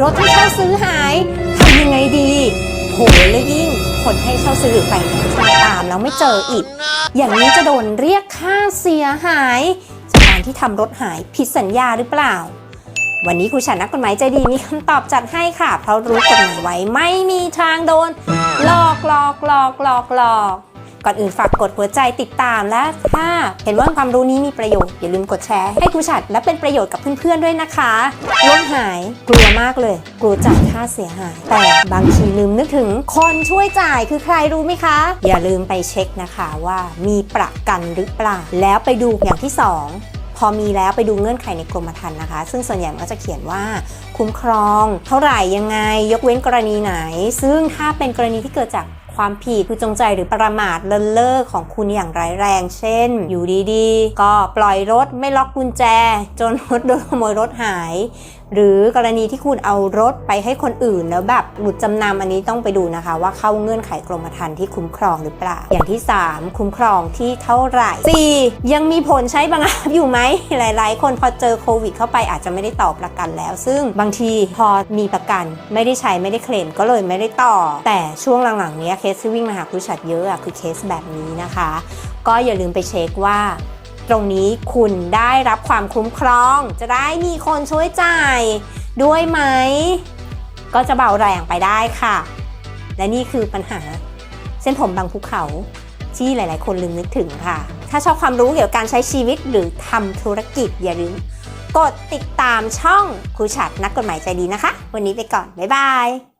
รถที่เช่าซื้อหายทำยังไงดีโหแล้วยิ่ง คนให้เช่าซื้อหรือไฟแนนซ์มาตามแล้วไม่เจออีก อย่างนี้จะโดนเรียกค่าเสียหายจากการที่ทำรถหายผิดสัญญาหรือเปล่า วันนี้ครูฉันนักกฎหมายใจดีมีคำตอบจัดให้ค่ะ เพราะรู้กฎหมายไว้ไม่มีทางโดนหลอกหลอกหลอกหลอกหลอก ก่อนอื่นฝากกดหัวใจติดตามและถ้าเห็นว่าความรู้นี้มีประโยชน์อย่าลืมกดแชร์ให้ครูฉัดและเป็นประโยชน์กับเพื่อนๆด้วยนะคะรถหายกลัวมากเลยกลัวจ่ายค่าเสียหาย แต่บางทีลืมนึกถึง คนช่วยจ่ายคือใครรู้ไหมคะ อย่าลืมไปเช็คนะคะว่ามีประกันหรือเปล่าแล้วไปดูอย่างที่สองพอมีแล้วไปดูเงื่อนไขในกรมธรรม์นะคะ ซึ่งส่วนใหญ่มันก็จะเขียนว่าคุ้มครอง เท่าไหร่ยังไง ยกเว้นกรณีไหน ซึ่งถ้าเป็นกรณีที่เกิดจาก ความผิดคือจงใจหรือประมาทเลินเล่อของคุณอย่างร้ายแรง เช่น อยู่ดีๆ ก็ปล่อยรถไม่ล็อกกุญแจ จนรถโดนขโมยรถหายหรือกรณีที่คุณเอารถไปให้คนอื่นแล้วแบบหลุดจำนำอันนี้ต้องไปดูนะคะ ว่าเข้าเงื่อนไขกรมธรรม์ที่คุ้มครองหรือเปล่า อย่างที่ 3 คุ้มครองที่เท่าไหร่ 4. ยังมีผลใช้บังคับอยู่ไหมหลาย ๆ คนพอเจอโควิดเข้าไปอาจจะไม่ได้ต่อประกันแล้ว ซึ่งบางทีพอมีประกัน ไม่ได้ใช้ไม่ได้เคลมก็เลยไม่ได้ต่อ แต่ช่วงหลังๆนี้เคสที่วิ่งมาหาครูชัดเยอะอะคือเคสแบบนี้นะคะ ก็อย่าลืมไปเช็คว่า ตรงนี้คุณได้รับความคุ้มครอง จะได้มีคนช่วยจ่ายด้วยไหม ก็จะเบาแรงไปได้ค่ะ และนี่คือปัญหาเส้นผมบางภูเขาที่หลาย ๆ คนลืมนึกถึงค่ะ ถ้าชอบความรู้เกี่ยวกับการใช้ชีวิตหรือทำธุรกิจอย่าลืมกดติดตามช่องครูฉัดนักกฎหมายใจดีนะคะ วันนี้ไปก่อน บ๊ายบาย